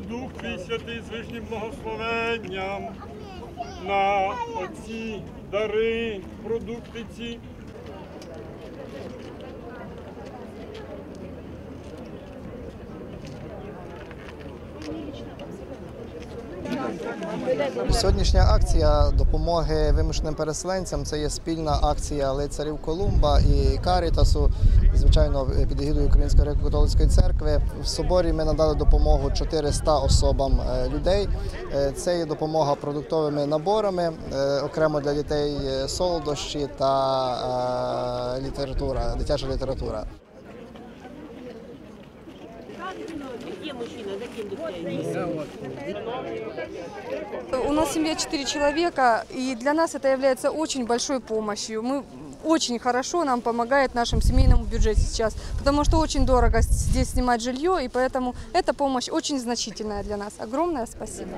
Дух Твій святий з вишнім благословенням на оці дари, продукти ці. Сьогоднішня акція допомоги вимушеним переселенцям це є спільна акція лицарів Колумба і Карітасу, звичайно, під егідою Української греко-католицької церкви. В соборі ми надали допомогу 400 особам е, людей. Е, Це є допомога продуктовими наборами, е, окремо для дітей солодощі та література, дитяча література. У нас семья 4 человека, и для нас это является очень большой помощью. Мы очень хорошо нам помогает нашим семейному бюджете сейчас, потому что очень дорого здесь снимать жилье, и поэтому эта помощь очень значительная для нас. Огромное спасибо.